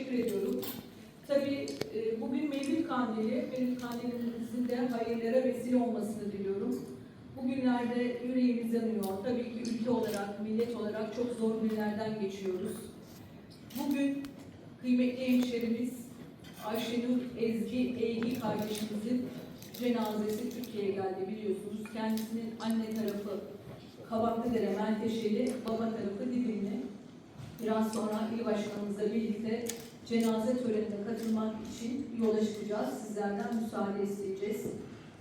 teşekkür ediyorum. Tabii e, bugün Mevlid Kandili, Mevlid Kandilimizin de hayırlara vesile olmasını diliyorum. Bugünlerde yüreğimiz yanıyor. Tabii ki ülke olarak, millet olarak çok zor günlerden geçiyoruz. Bugün kıymetli hemşerimiz Ayşenur Ezgi Eygi kardeşimizin cenazesi Türkiye'ye geldi biliyorsunuz. Kendisinin anne tarafı Kavaklıdere Menteşeli, baba tarafı Didimli. Biraz sonra il başkanımızla birlikte cenaze törenine katılmak için yola çıkacağız. Sizlerden müsaade isteyeceğiz.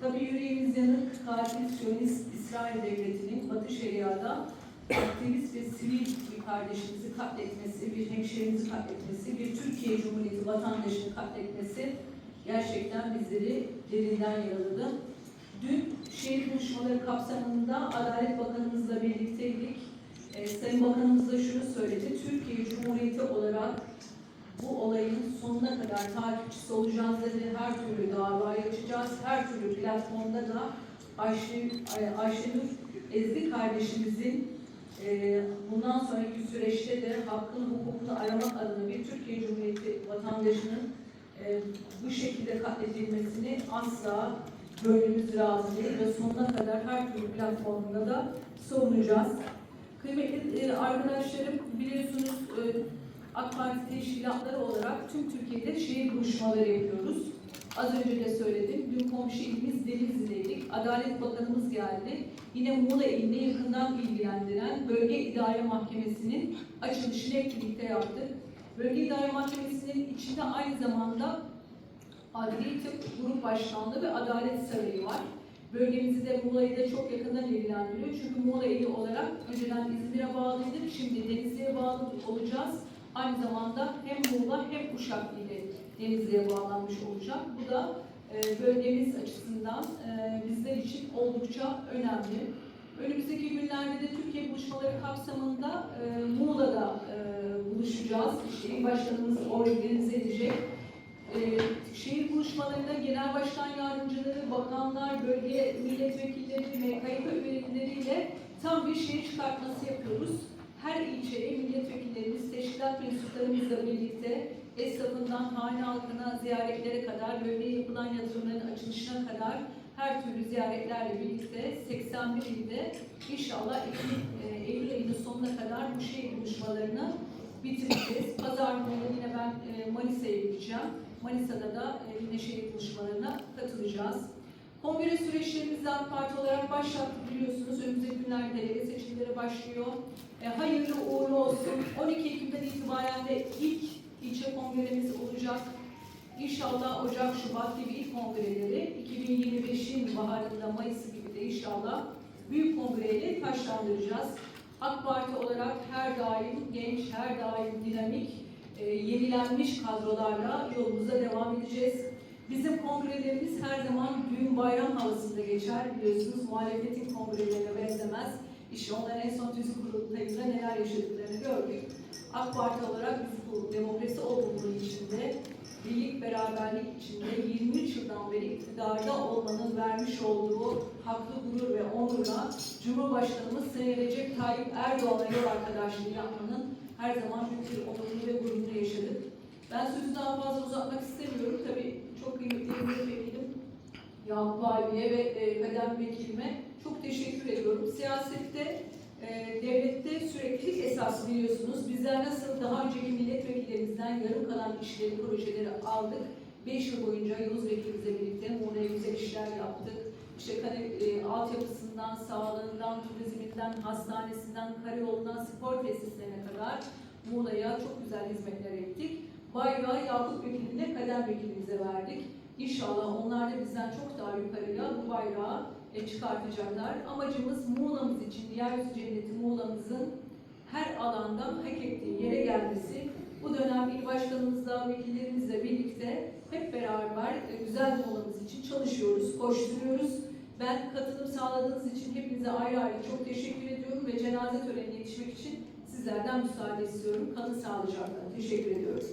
Tabii yüreğimiz yanık, katil Siyonist İsrail Devleti'nin Batı Şeria'da aktivist ve sivil bir kardeşimizi katletmesi, bir hemşehrimizi katletmesi, bir Türkiye Cumhuriyeti vatandaşını katletmesi gerçekten bizleri derinden yaraladı. Dün şehir buluşmaları kapsamında Adalet Bakanımızla birlikteydik. Ee, Sayın Bakanımız da şunu söyledi. Türkiye Cumhuriyeti olarak bu olayın sonuna kadar takipçisi olacağız dedi. Her türlü davayı açacağız. Her türlü platformda da Ayşe, Ay- Ayşenur Ezgi kardeşimizin e, bundan sonraki süreçte de hakkını, hukukunu aramak adına bir Türkiye Cumhuriyeti vatandaşının e, bu şekilde katledilmesini asla gönlümüz razı değil ve sonuna kadar her türlü platformda da savunacağız. Kıymetli e, arkadaşlarım biliyorsunuz e, AK Parti teşkilatları olarak tüm Türkiye'de şehir buluşmaları yapıyoruz. Az önce de söyledim. Dün komşu ilimiz Denizli'deydik. Adalet Bakanımız geldi. Yine Muğla ilinde yakından ilgilendiren Bölge İdare Mahkemesi'nin açılışını hep birlikte yaptık. Bölge İdare Mahkemesi'nin içinde aynı zamanda Adli Tıp Grup Başkanlığı ve Adalet Sarayı var. Bölgemizi de Muğla'yı da çok yakından ilgilendiriyor. Çünkü Muğla ili olarak önceden İzmir'e bağlıydık, şimdi Denizli'ye bağlı olacağız. Aynı zamanda hem Muğla hem Uşak ili Denizli'ye bağlanmış olacak. Bu da e, bölgemiz açısından e, bizler için oldukça önemli. Önümüzdeki günlerde de Türkiye buluşmaları kapsamında e, Muğla'da e, buluşacağız. İşte başkanımız organize edecek. Ee, şehir buluşmalarında genel başkan yardımcıları, bakanlar, bölge milletvekilleri, MKYK üyeleriyle tam bir şehir çıkartması yapıyoruz. Her ilçeye milletvekillerimiz, teşkilat mensuplarımızla birlikte esnafından hane halkına ziyaretlere kadar, bölgeye yapılan yatırımların açılışına kadar her türlü ziyaretlerle birlikte 81 ilde inşallah Ekim, e, Eylül ayının sonuna kadar bu şehir buluşmalarını bitireceğiz. Pazar günü yine ben e, Manisa'ya gideceğim. Manisa'da da e, yine şehir buluşmalarına katılacağız. Kongre süreçlerimiz de AK Parti olarak başlattık günlerde delege seçimleri başlıyor. E, hayırlı uğurlu olsun. 12 Ekim'den itibaren de ilk ilçe kongremiz olacak. İnşallah Ocak, Şubat gibi ilk kongreleri 2025'in baharında, Mayıs gibi de inşallah büyük kongreyle taşlandıracağız. AK Parti olarak her daim genç, her daim dinamik, e, yenilenmiş kadrolarla yolumuza devam edeceğiz. Bizim kongrelerimiz her zaman düğün bayram havasında geçer. Biliyorsunuz muhalefetin kongrelerine benzemez. İşte onlar en son tüzük kurultayında neler yaşadıklarını gördük. AK Parti olarak biz bu demokrasi olgunluğu içinde, birlik beraberlik içinde 23 yıldan beri iktidarda olmanın vermiş olduğu haklı gurur ve onurla Cumhurbaşkanımız Sayın Recep Tayyip Erdoğan'a yol arkadaşlığı yapmanın her zaman büyük bir onurunu ve gururunu yaşadık. Ben sözü daha fazla uzatmak istemiyorum. Tabii kıymetli milletvekilim Yakup abiye ve e, Kadem Vekilime çok teşekkür ediyorum. Siyasette, e, devlette süreklilik esası biliyorsunuz. Bizler nasıl daha önceki milletvekillerimizden yarım kalan işleri, projeleri aldık. 5 yıl boyunca Yavuz Vekilimizle birlikte Muğla'ya güzel işler yaptık. İşte e, altyapısından, sağlığından, turizminden, hastanesinden, karayolundan, spor tesislerine kadar Muğla'ya çok güzel hizmetler ettik. Bayrağı Yakup Vekili'ne, Kader Vekilimize verdik. İnşallah onlar da bizden çok daha yukarıya bu bayrağı e, çıkartacaklar. Amacımız Muğla'mız için, yeryüzü cenneti Muğla'mızın her alanda hak ettiği yere gelmesi. Bu dönem il başkanımızla, vekillerimizle birlikte hep beraber e, güzel Muğla'mız için çalışıyoruz, koşturuyoruz. Ben katılım sağladığınız için hepinize ayrı ayrı çok teşekkür ediyorum ve cenaze törenine yetişmek için sizlerden müsaade istiyorum. Kalın sağlıcakla. Teşekkür ediyorum.